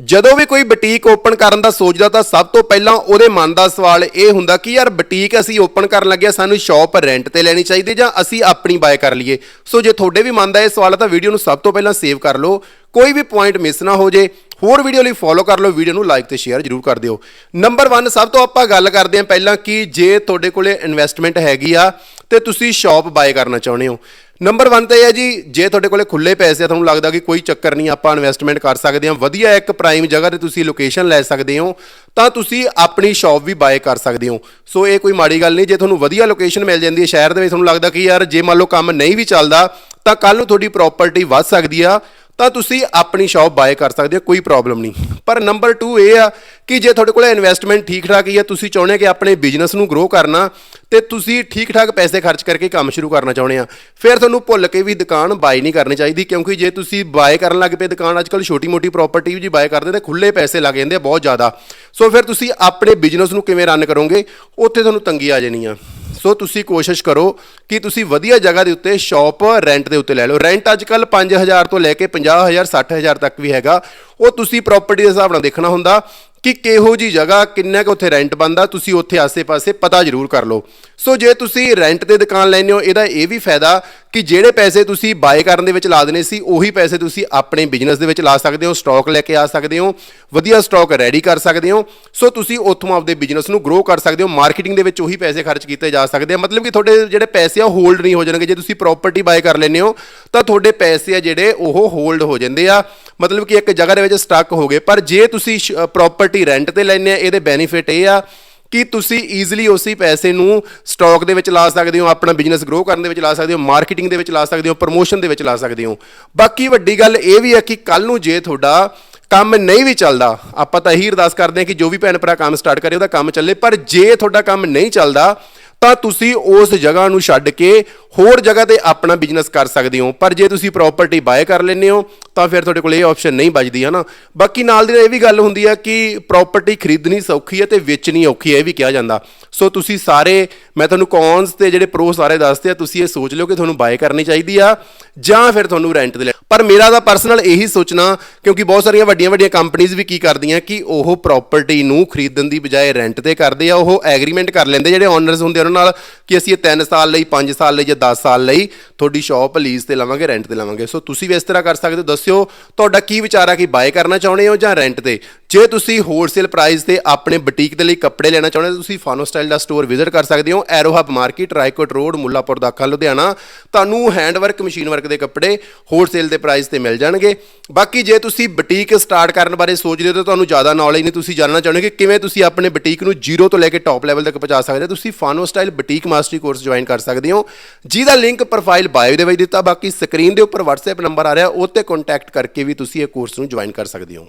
ਜਦੋਂ ਵੀ ਕੋਈ boutique open ਕਰਨ ਦਾ ਸੋਚਦਾ ਤਾਂ ਸਭ ਤੋਂ ਪਹਿਲਾਂ ਉਹਦੇ ਮਨ ਦਾ ਸਵਾਲ ਇਹ ਹੁੰਦਾ ਕਿ ਯਾਰ ਬੁਟੀਕ ਅਸੀਂ ਓਪਨ ਕਰਨ ਲੱਗੇ ਸਾਨੂੰ ਸ਼ਾਪ ਰੈਂਟ ਤੇ ਲੈਣੀ ਚਾਹੀਦੀ ਜਾਂ ਅਸੀਂ ਆਪਣੀ ਬਾਏ ਕਰ ਲਈਏ? ਸੋ ਜੇ ਤੁਹਾਡੇ ਵੀ ਮਨ ਦਾ ਇਹ ਸਵਾਲ ਹੈ ਤਾਂ ਵੀਡੀਓ ਨੂੰ ਸਭ ਤੋਂ ਪਹਿਲਾਂ ਸੇਵ ਕਰ ਲਓ। ਕੋਈ ਵੀ ਪੁਆਇੰਟ ਮਿਸ ਨਾ ਹੋ ਜੇ, ਹੋਰ ਵੀਡੀਓ ਲਈ ਫੋਲੋ ਕਰ ਲਓ, ਵੀਡੀਓ ਨੂੰ ਲਾਈਕ ਤੇ ਸ਼ੇਅਰ ਜਰੂਰ ਕਰ ਦਿਓ। ਨੰਬਰ 1 ਸਭ ਤੋਂ ਆਪਾਂ ਗੱਲ ਕਰਦੇ ਹਾਂ ਪਹਿਲਾਂ ਕਿ ਜੇ ਤੁਹਾਡੇ ਕੋਲੇ ਇਨਵੈਸਟਮੈਂਟ ਹੈਗੀ ਆ ਤੇ ਤੁਸੀਂ ਸ਼ਾਪ ਬਾਏ ਕਰਨਾ ਚਾਹੁੰਦੇ ਹੋ ਨੰਬਰ 1 ਤੇ ਇਹ ਹੈ ਜੀ, ਜੇ ਤੁਹਾਡੇ ਕੋਲੇ ਖੁੱਲੇ ਪੈਸੇ ਆ, ਤੁਹਾਨੂੰ ਲੱਗਦਾ ਕਿ ਕੋਈ ਚੱਕਰ ਨਹੀਂ, ਆਪਾਂ ਇਨਵੈਸਟਮੈਂਟ ਕਰ ਸਕਦੇ ਹਾਂ। ਵਧੀਆ ਇੱਕ ਪ੍ਰਾਈਮ ਜਗ੍ਹਾ ਤੇ ਤੁਸੀਂ ਲੋਕੇਸ਼ਨ ਲੈ ਸਕਦੇ ਹੋ, ਤਾਂ ਤੁਸੀਂ ਆਪਣੀ ਸ਼ਾਪ ਵੀ ਬਾਏ ਕਰ ਸਕਦੇ ਹੋ। ਸੋ ਇਹ ਕੋਈ ਮਾੜੀ ਗੱਲ ਨਹੀਂ, ਜੇ ਤੁਹਾਨੂੰ ਵਧੀਆ ਲੋਕੇਸ਼ਨ ਮਿਲ ਜਾਂਦੀ ਹੈ ਸ਼ਹਿਰ ਦੇ ਵਿੱਚ, ਤੁਹਾਨੂੰ ਲੱਗਦਾ ਕਿ ਯਾਰ, ਜੇ ਮੰਨ ਲਓ ਕੰਮ ਨਹੀਂ ਵੀ ਚੱਲਦਾ, ਤਾਂ ਕੱਲ ਨੂੰ ਤੁਹਾਡੀ ਪ੍ਰਾਪਰਟੀ ਵੱਧ ਸਕਦੀ ਆ। ਤਾਂ ਤੁਸੀਂ ਆਪਣੀ ਸ਼ਾਪ ਬਾਏ ਕਰ ਸਕਦੇ ਹੋ, ਕੋਈ ਪ੍ਰੋਬਲਮ ਨਹੀਂ। ਪਰ ਨੰਬਰ 2 ਇਹ ਆ ਕਿ ਜੇ ਤੁਹਾਡੇ ਕੋਲ ਇਨਵੈਸਟਮੈਂਟ ਠੀਕ ਠਾਕ ਹੀ ਆ, ਤੁਸੀਂ ਚਾਹੁੰਦੇ ਕਿ ਆਪਣੇ ਬਿਜ਼ਨਸ ਨੂੰ ਗਰੋ ਕਰਨਾ, ਤੇ ਤੁਸੀਂ ਠੀਕ ਠਾਕ ਪੈਸੇ ਖਰਚ ਕਰਕੇ ਕੰਮ ਸ਼ੁਰੂ ਕਰਨਾ ਚਾਹੁੰਦੇ ਆ। ਫਿਰ ਤੁਹਾਨੂੰ ਭੁੱਲ ਕੇ ਵੀ ਦੁਕਾਨ ਬਾਏ ਨਹੀਂ ਕਰਨੀ ਚਾਹੀਦੀ, ਕਿਉਂਕਿ ਜੇ ਤੁਸੀਂ ਬਾਏ ਕਰਨ ਲੱਗ ਪਏ, ਦੁਕਾਨ ਅੱਜਕੱਲ ਛੋਟੀ ਮੋਟੀ ਪ੍ਰਾਪਰਟੀ ਵੀ ਜੀ ਬਾਏ ਕਰਦੇ, ਤੇ ਖੁੱਲੇ ਪੈਸੇ ਲੱਗ ਜਾਂਦੇ ਆ ਬਹੁਤ ਜ਼ਿਆਦਾ। ਸੋ ਫਿਰ ਤੁਸੀਂ ਆਪਣੇ ਬਿਜ਼ਨਸ ਨੂੰ ਕਿਵੇਂ ਰਨ ਕਰੋਗੇ, ਉੱਥੇ ਤੁਹਾਨੂੰ ਤੰਗੀ ਆ ਜਾਣੀ ਆ। ਸੋ ਤੁਸੀਂ ਕੋਸ਼ਿਸ਼ ਕਰੋ ਕਿ ਤੁਸੀਂ ਵਧੀਆ ਜਗ੍ਹਾ ਦੇ ਉੱਤੇ ਸ਼ਾਪ ਰੈਂਟ ਦੇ ਉੱਤੇ ਲੈ ਲਓ। ਰੈਂਟ ਅੱਜ ਕੱਲ 5000 ਤੋਂ ਲੈ ਕੇ 50000 60000 ਤੱਕ ਵੀ ਹੈਗਾ। ਉਹ ਤੁਸੀਂ ਪ੍ਰਾਪਰਟੀ ਦੇ ਹਿਸਾਬ ਨਾਲ ਦੇਖਣਾ ਹੁੰਦਾ ਕਿ ਕਿਹੋ ਜੀ ਜਗ੍ਹਾ, ਕਿੰਨਾ ਕੁ ਉੱਥੇ ਰੈਂਟ ਬੰਦਾ ਤੁਸੀਂ ਉੱਥੇ ਆਸੇ-ਪਾਸੇ ਪਤਾ ਜ਼ਰੂਰ ਕਰ ਲਓ। ਸੋ ਜੇ ਤੁਸੀਂ ਰੈਂਟ ਤੇ ਦੁਕਾਨ ਲੈਂਦੇ ਹੋ, ਇਹਦਾ ਇਹ ਵੀ ਫਾਇਦਾ ਕਿ ਜਿਹੜੇ ਪੈਸੇ ਤੁਸੀਂ ਬਾਏ ਕਰਨ ਦੇ ਵਿੱਚ ਲਾ ਦੇਣੇ ਸੀ, ਉਹੀ ਪੈਸੇ ਤੁਸੀਂ ਆਪਣੇ ਬਿਜ਼ਨਸ ਦੇ ਵਿੱਚ ਲਾ ਸਕਦੇ ਹੋ ਸਟਾਕ ਲੈ ਕੇ ਆ ਸਕਦੇ ਹੋ, ਵਧੀਆ ਸਟਾਕ ਰੈਡੀ ਕਰ ਸਕਦੇ ਹੋ, ਸੋ ਤੁਸੀਂ ਉੱਥੋਂ ਆਪਦੇ ਬਿਜ਼ਨਸ ਨੂੰ ਗਰੋ ਕਰ ਸਕਦੇ ਹੋ ਮਾਰਕੀਟਿੰਗ ਦੇ ਵਿੱਚ ਉਹੀ ਪੈਸੇ ਖਰਚ ਕੀਤੇ ਜਾ ਸਕਦੇ ਆ। ਮਤਲਬ ਕਿ ਤੁਹਾਡੇ ਜਿਹੜੇ ਪੈਸੇ ਆ ਹੋਲਡ ਨਹੀਂ ਹੋ ਜਾਣਗੇ। ਜੇ ਤੁਸੀਂ ਪ੍ਰਾਪਰਟੀ ਬਾਏ ਕਰ ਲੈਂਦੇ ਹੋ, ਤਾਂ ਤੁਹਾਡੇ ਪੈਸੇ ਆ ਜਿਹੜੇ, ਉਹ ਹੋਲਡ ਹੋ ਜਾਂਦੇ ਆ। ਮਤਲਬ ਕਿ ਇੱਕ ਜਗ੍ਹਾ ਦੇ ਵਿੱਚ ਸਟਕ ਹੋ ਗਏ। ਪਰ ਜੇ ਤੁਸੀਂ ਪ੍ਰਾਪਰਟੀ ਰੈਂਟ ਤੇ ਲੈਂਦੇ ਆ, ਇਹਦੇ ਬੈਨੀਫਿਟ ਇਹ ਆ ਕਿ ਤੁਸੀਂ ਈਜ਼ੀਲੀ ਉਸੇ ਪੈਸੇ ਨੂੰ ਸਟਾਕ ਦੇ ਵਿੱਚ ਲਾ ਸਕਦੇ ਹੋ, ਆਪਣਾ ਬਿਜ਼ਨਸ ਗਰੋ ਕਰਨ ਦੇ ਵਿੱਚ ਲਾ ਸਕਦੇ ਹੋ ਮਾਰਕੀਟਿੰਗ ਦੇ ਵਿੱਚ ਲਾ ਸਕਦੇ ਹੋ ਪ੍ਰੋਮੋਸ਼ਨ ਦੇ ਵਿੱਚ ਲਾ ਸਕਦੇ ਹੋ। ਬਾਕੀ ਵੱਡੀ ਗੱਲ ਇਹ ਵੀ ਹੈ ਕਿ ਕੱਲ ਨੂੰ ਜੇ ਤੁਹਾਡਾ ਕੰਮ ਨਹੀਂ ਵੀ ਚੱਲਦਾ, ਆਪਾਂ ਤਾਂ ਇਹੀ ਅਰਦਾਸ ਕਰਦੇ ਹਾਂ ਕਿ ਜੋ ਵੀ ਭੈਣ ਭਰਾ ਕੰਮ ਸਟਾਰਟ ਕਰੇ, ਉਹਦਾ ਕੰਮ ਚੱਲੇ, ਪਰ ਜੇ ਤੁਹਾਡਾ ਕੰਮ ਨਹੀਂ ਚੱਲਦਾ, ਤਾਂ ਤੁਸੀਂ ਉਸ ਜਗ੍ਹਾ ਨੂੰ ਛੱਡ ਕੇ ਹੋਰ ਜਗ੍ਹਾ ਤੇ ਆਪਣਾ ਬਿਜ਼ਨਸ ਕਰ ਸਕਦੇ ਹੋ। ਪਰ ਜੇ ਤੁਸੀਂ ਪ੍ਰਾਪਰਟੀ ਬਾਏ ਕਰ ਲੈਂਦੇ ਹੋ, ਤਾਂ ਫਿਰ ਤੁਹਾਡੇ ਕੋਲ ਇਹ ਆਪਸ਼ਨ ਨਹੀਂ ਬਚਦੀ ਹੈ ਨਾ ਬਾਕੀ ਨਾਲ ਦੀ ਨਾਲ ਇਹ ਵੀ ਗੱਲ ਹੁੰਦੀ ਹੈ ਕਿ ਪ੍ਰਾਪਰਟੀ ਖਰੀਦਣੀ ਸੌਖੀ ਹੈ ਤੇ ਵੇਚਣੀ ਔਖੀ ਹੈ ਇਹ ਵੀ ਕਿਹਾ ਜਾਂਦਾ। ਸੋ ਤੁਸੀਂ ਸਾਰੇ, ਮੈਂ ਤੁਹਾਨੂੰ ਕੌਨਸ ਤੇ ਜਿਹੜੇ ਪ੍ਰੋ ਸਾਰੇ ਦੱਸਦੇ ਆ, ਤੁਸੀਂ ਇਹ ਸੋਚ ਲਿਓ ਕਿ ਤੁਹਾਨੂੰ ਬਾਏ ਕਰਨੀ ਚਾਹੀਦੀ ਆ, ਜਾਂ ਫਿਰ ਤੁਹਾਨੂੰ ਰੈਂਟ ਤੇ ਲੈ ਪਰ ਮੇਰਾ ਤਾਂ ਪਰਸਨਲ ਇਹੀ ਸੋਚਣਾ, ਕਿਉਂਕਿ ਬਹੁਤ ਸਾਰੀਆਂ ਵੱਡੀਆਂ ਵੱਡੀਆਂ ਕੰਪਨੀਆਂ ਵੀ ਕੀ ਕਰਦੀਆਂ ਕਿ ਉਹ ਪ੍ਰਾਪਰਟੀ ਨੂੰ ਖਰੀਦਣ ਦੀ ਬਜਾਏ ਰੈਂਟ ਤੇ ਕਰਦੇ ਆ, ਉਹ ਐਗਰੀਮੈਂਟ ਕਰ ਲੈਂਦੇ ਜਿਹੜੇ ਓਨਰਸ ਹੁੰਦੇ ਉਹਨਾਂ ਨਾਲ ਕਿ ਅਸੀਂ ਇਹ 3 ਸਾਲ ਲਈ 5 ਸਾਲ ਲਈ ਜਾਂ 10 ਸਾਲ ਲਈ ਤੁਹਾਡੀ ਸ਼ਾਪ ਲੀਜ਼ ਤੇ ਲਵਾਂਗੇ ਰੈਂਟ ਤੇ ਲਵਾਂਗੇ। ਸੋ ਤੁਸੀਂ ਵੀ ਇਸ ਤਰ੍ਹਾਂ ਕਰ ਸਕਦੇ ਹੋ। ਦੱਸਿਓ, ਤੁਹਾਡਾ ਕੀ ਵਿਚਾਰ ਆ ਕਿ ਬਾਏ ਕਰਨਾ ਚਾਹੁੰਦੇ ਹੋ ਜਾਂ ਰੈਂਟ ਤੇ? ਜੇ ਤੁਸੀਂ ਹੋਲਸੇਲ ਪ੍ਰਾਈਸ ਤੇ ਆਪਣੇ ਬੁਟੀਕ ਦੇ ਲਈ ਕੱਪੜੇ ਲੈਣਾ ਚਾਹੁੰਦੇ ਹੋ, ਤੁਸੀਂ ਫਾਨੋ ਸਟਾਈਲ ਦਾ ਸਟੋਰ ਵਿਜ਼ਿਟ ਕਰ ਸਕਦੇ ਹੋ aero hub market Raikot road Mullanpur Dakha Ludhiana ਤੁਹਾਨੂੰ ਹੈਂਡ ਵਰਕ ਮਸ਼ੀਨ ਵਰਕ ਦੇ ਕੱਪੜੇ ਹੋਲਸੇਲ ਦੇ ਪ੍ਰਾਈਸ ਤੇ ਮਿਲ ਜਾਣਗੇ। ਬਾਕੀ ਜੇ ਤੁਸੀਂ ਬੁਟੀਕ ਸਟਾਰਟ ਕਰਨ ਬਾਰੇ ਸੋਚ ਰਹੇ ਹੋ, ਤਾਂ ਤੁਹਾਨੂੰ ਜ਼ਿਆਦਾ ਨੌਲੇਜ ਨਹੀਂ, ਤੁਸੀਂ ਜਾਣਨਾ ਚਾਹੁੰਦੇ ਕਿ ਕਿਵੇਂ ਤੁਸੀਂ ਆਪਣੇ ਬੁਟੀਕ ਨੂੰ ਜ਼ੀਰੋ ਤੋਂ ਲੈ ਕੇ ਟੌਪ ਲੈਵਲ ਤੱਕ ਪਹੁੰਚਾ ਸਕਦੇ ਹੋ। ਤੁਸੀਂ Fano style boutique mastery course join ਕਰ ਸਕਦੇ ਹੋ। ਜਿਹਦਾ ਲਿੰਕ ਪ੍ਰੋਫਾਈਲ ਬਾਇਓ ਦੇ ਵਿੱਚ ਦਿੱਤਾ, ਬਾਕੀ ਸਕਰੀਨ ਦੇ ਉੱਪਰ WhatsApp ਨੰਬਰ ਆ ਰਿਹਾ ਉਹ ਤੇ ਕੰਟੈਕਟ ਕਰਕੇ ਵੀ ਤੁਸੀਂ ਇਹ ਕੋਰਸ ਨੂੰ ਜੁਆਇਨ ਕਰ ਸਕਦੇ ਹੋ।